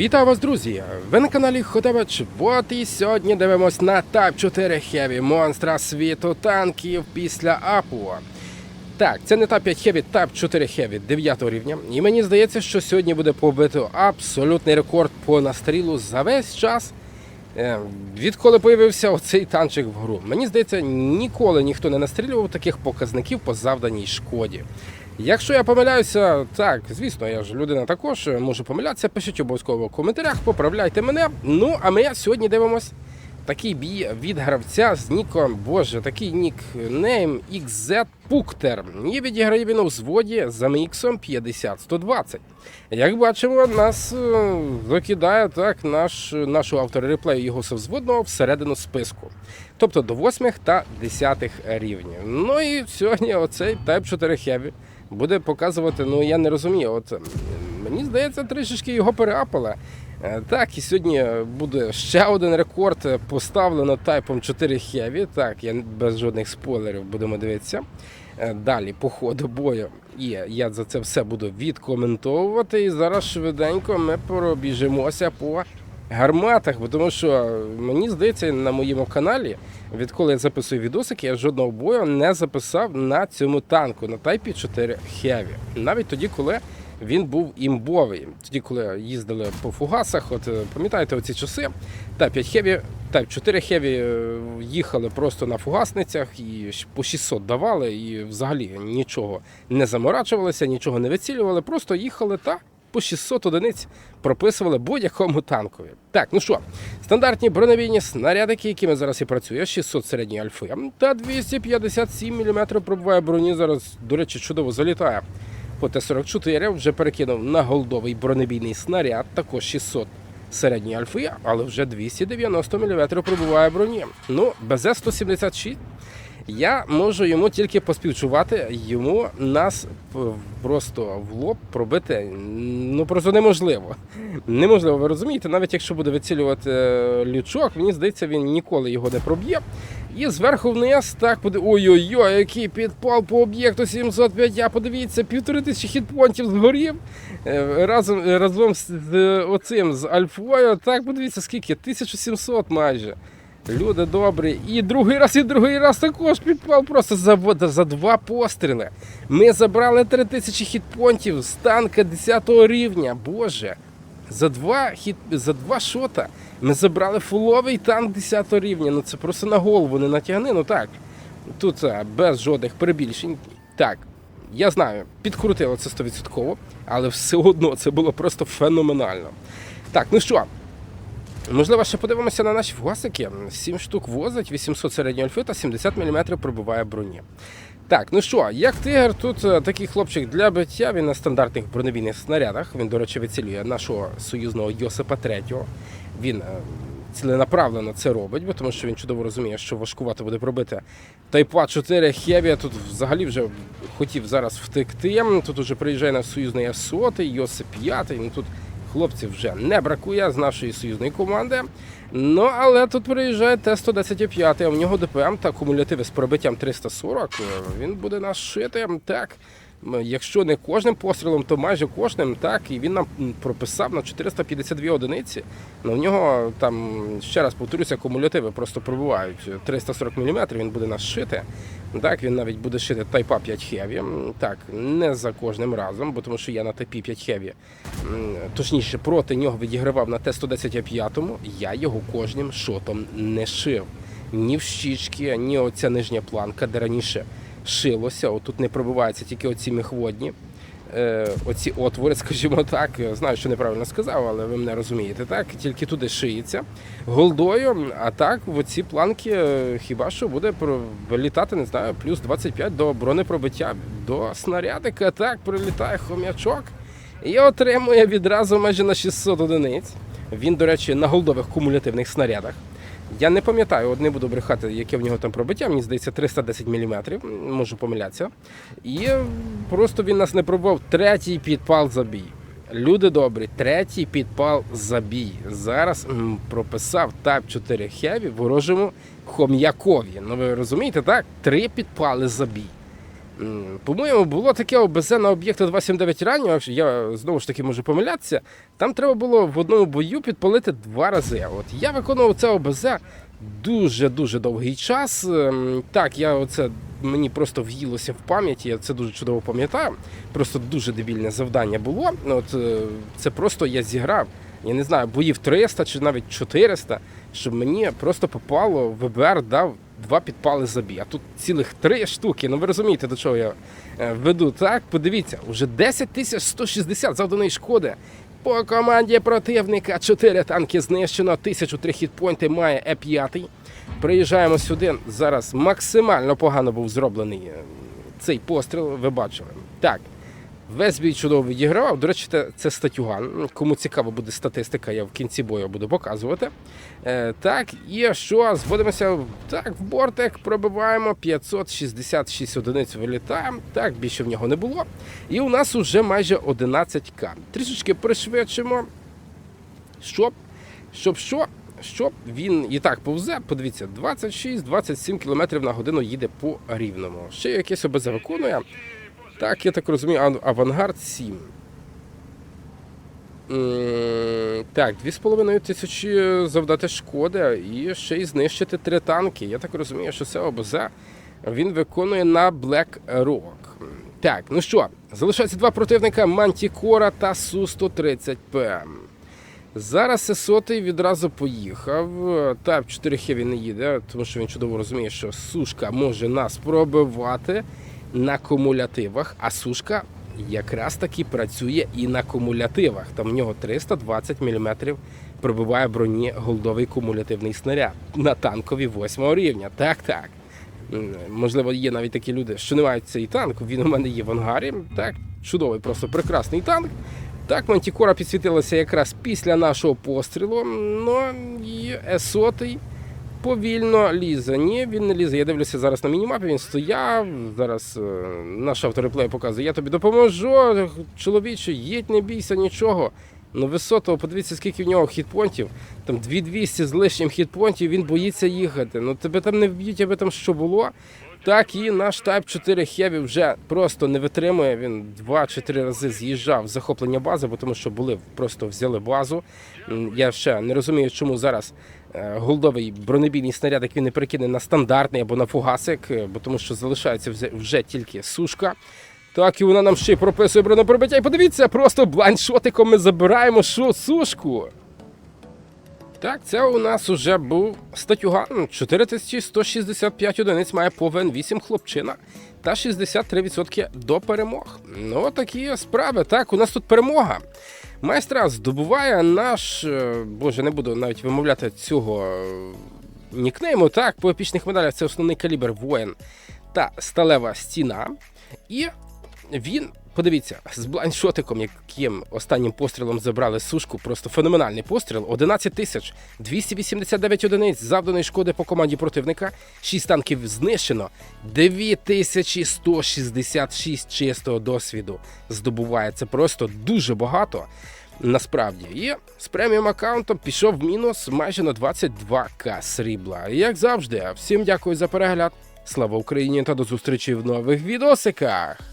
Вітаю вас, друзі! Ви на каналі Ходович. Вот і сьогодні дивимось на Type 4 Heavy монстра світу танків після Апуа. Так, це не Type 5 Heavy, Type 4 Heavy 9 рівня. І мені здається, що сьогодні буде побито абсолютний рекорд по настрілу за весь час. е, Відколи появився оцей танчик в гру. Мені здається, ніколи ніхто не настрілював таких показників по завданій шкоді. Якщо я помиляюся, так, звісно, я ж людина також е, можу помилятися. Пишіть обов'язково в коментарях, поправляйте мене. Ну, а ми сьогодні дивимось такий бій від гравця з ніком, боже, такий нік нейм XZ Пуктер. І відіграє він у взводі за міксом 50-120. Як бачимо, нас е, закидає так наш, нашого автора реплею його совзводного всередину списку. Тобто до 8 та 10 рівнів. Ну і сьогодні оцей Type 4 Heavy буде показувати, ну я не розумію. От мені здається, трішечки його переапали. Е, Так, і сьогодні буде ще один рекорд поставлено тайпом 4 Heavy. Так, я без жодних спойлерів будемо дивитися. Е, Далі по ходу бою. І я за це все буду відкоментовувати. І зараз швиденько ми пробіжимося по гарматах, бо тому що мені здається, на моєму каналі, відколи я записую відосики, я жодного бою не записав на цьому танку, на Type 4 Heavy. Навіть тоді, коли він був імбовий. Тоді, коли їздили по фугасах, от е, пам'ятаєте оці часи, Type 5 Heavy, Type 4 Heavy е, їхали просто на фугасницях і по 600 давали, і взагалі нічого не заморачувалися, нічого не вицілювали, просто їхали та по 600 одиниць прописували будь-якому танкові. Так, ну що, стандартні бронебійні снарядики, якими зараз і працює, 600 середньої альфи та 257 мм пробиває броні. Зараз, до речі, чудово залітає. По Т-44 вже перекинув на голдовий бронебійний снаряд, також 600 середньої альфи, але вже 290 мм пробиває броні. Ну, БЗ-176 я можу йому тільки поспівчувати, йому нас просто в лоб пробити ну просто неможливо. Неможливо, ви розумієте, навіть якщо буде вицілювати е, лючок, мені здається, він ніколи його не проб'є. І зверху вниз так буде. Ой-ой-ой, який підпал по об'єкту 705. Я подивіться, півтори тисячі хітпонтів згорів. Е, Разом разом з оцим з Альфою. Так, подивіться, скільки? 1700 майже. Люди добрі. І другий раз, і другий раз також підпал просто за, за два постріли. Ми забрали 3000 хітпонтів з танка 10 рівня. Боже. За два хіт, за два шота ми забрали фуловий танк 10 рівня. Ну це просто на голову не натягни. Ну так. Тут а, без жодних перебільшень. Так, я знаю, підкрутило це 100%, але все одно це було просто феноменально. Так, ну що, Можливо, ще подивимося на наші фугасики. 7 штук возить, 800 середньої альфи та 70 мм пробиває броні. Так, ну що, як тигр, тут е, такий хлопчик для биття, він на стандартних бронебійних снарядах. Він, до речі, вицілює нашого союзного Йосипа III. Він е, ціленаправлено це робить, бо тому що він чудово розуміє, що важкувато буде пробити. Тайпа 4 Heavy тут взагалі вже хотів зараз втекти. Тут уже приїжджає наш союзний С-100, Йосип 5. Ну тут хлопців вже не бракує з нашої союзної команди. Ну, але тут приїжджає Т-125, а в нього ДПМ та кумулятиви з пробиттям 340. Е, Він буде нас шити. Так, якщо не кожним пострілом, то майже кожним. Так, і він нам прописав на 452 одиниці. Ну, в нього там, ще раз повторюся, кумулятиви просто пробивають 340 мм, він буде нас шити. Так, він навіть буде шити Type 5 Heavy. Так, не за кожним разом, бо тому що я на Type 5 Heavy точніше, проти нього відігравав на Т-115, я його кожним шотом не шив. Ні в щічки, ні оця нижня планка, де раніше шилося. Отут не пробиваються тільки оці міхводні. Е, оці отвори, скажімо так, знаю, що неправильно сказав, але ви мене розумієте, так? Тільки туди шиється голдою, а так в оці планки е, хіба що буде вилітати, не знаю, плюс 25 до бронепробиття, до снарядика, так, прилітає хом'ячок. І отримує відразу майже на 600 одиниць. Він, до речі, на голдових кумулятивних снарядах. Я не пам'ятаю, от не буду брехати, яке в нього там пробиття. Мені здається, 310 мм, можу помилятися. І просто він нас не пробував. Третій підпал за бій. Люди добрі, третій підпал за бій. Зараз м, прописав Type 4 Heavy ворожому хом'якові. Ну ви розумієте, так? Три підпали за бій. М, По-моєму, було таке ОБЗ на об'єкту 279 раннього, я знову ж таки можу помилятися. Там треба було в одному бою підпалити два рази. От я виконував це ОБЗ дуже-дуже довгий час. Ем, Так, я оце мені просто в'їлося в пам'яті, я це дуже чудово пам'ятаю. Просто дуже дебільне завдання було. От е, це просто я зіграв. Я не знаю, боїв 300 чи навіть 400, щоб мені просто попало, ВБР дав два підпали за бій. А тут цілих три штуки. Ну ви розумієте, до чого я е, веду. Так, подивіться, уже 10 тисяч 160 завданої шкоди. По команді противника 4 танки знищено, 1003 хітпойнти має Е5. Приїжджаємо сюди. Зараз максимально погано був зроблений е, цей постріл, ви бачили. Так, весь бій чудово відігравав. До речі, це, статюган. Кому цікаво буде статистика, я в кінці бою буду показувати. Е, так, і що? Зводимося так, в бортик, пробиваємо 566 одиниць вилітаємо. Так, більше в нього не було. І у нас уже майже 11к. Трішечки пришвидшимо. Щоб, щоб що? Щоб він і так повзе, подивіться, 26-27 км на годину їде по рівному. Ще якесь ОБЗ виконує. Так, я так розумію, ав- авангард 7. Так, 2,5 тисячі завдати шкоди і ще й знищити три танки. Я так розумію, що це ОБЗ він виконує на Black Rock. Так, ну що, залишається два противника Мантікора та Су-130П. Зараз сотий відразу поїхав. Тайп 4 Хеві не їде, тому що він чудово розуміє, що сушка може нас пробивати на кумулятивах, а сушка якраз таки працює і на кумулятивах. Там в нього 320 мм пробиває броні голдовий кумулятивний снаряд на танкові 8 рівня. Так, так. Можливо, є навіть такі люди, що не мають цей танк. Він у мене є в ангарі. Так, чудовий, просто прекрасний танк. Так, Мантікора підсвітилася якраз після нашого пострілу. Ну і Есотий повільно лізе. Ні, він не лізе. Я дивлюся зараз на мінімапі, він стояв. Зараз е, наш автореплей показує, я тобі допоможу, чоловіче, їдь, не бійся, нічого. Ну, висотого, подивіться, скільки в нього хітпонтів. Там 2200 з лишнім хітпонтів, він боїться їхати. Ну тебе там не вб'ють, аби там що було. Так і наш Type 4 Heavy вже просто не витримує. Він два чи три рази з'їжджав з захоплення бази, бо тому що були просто взяли базу. Я ще не розумію, чому зараз голдовий бронебійний снаряд, як він не перекине на стандартний або на фугасик, е, бо тому що залишається вже- тільки сушка. Так, і вона нам ще й прописує бронепробиття. І подивіться, просто блайндшотиком ми забираємо шу сушку. Так, це у нас уже був статюган. 4165 одиниць має повен 8 хлопчина та 63% до перемог. Ну, такі справи. Так, у нас тут перемога. Майстра здобуває наш. е, Боже, не буду навіть вимовляти цього е, нікнейму. Так, по епічних медалях це основний калібр воїн та сталева стіна. І він, подивіться, з блайндшотиком, яким останнім пострілом забрали сушку, просто феноменальний постріл. 11 тисяч 289 одиниць завданої шкоди по команді противника. 6 танків знищено. 9166 чистого досвіду здобуває. Це просто дуже багато. Насправді, і з преміум аккаунтом пішов в мінус майже на 22к срібла. Як завжди, всім дякую за перегляд. Слава Україні та до зустрічі в нових відосиках.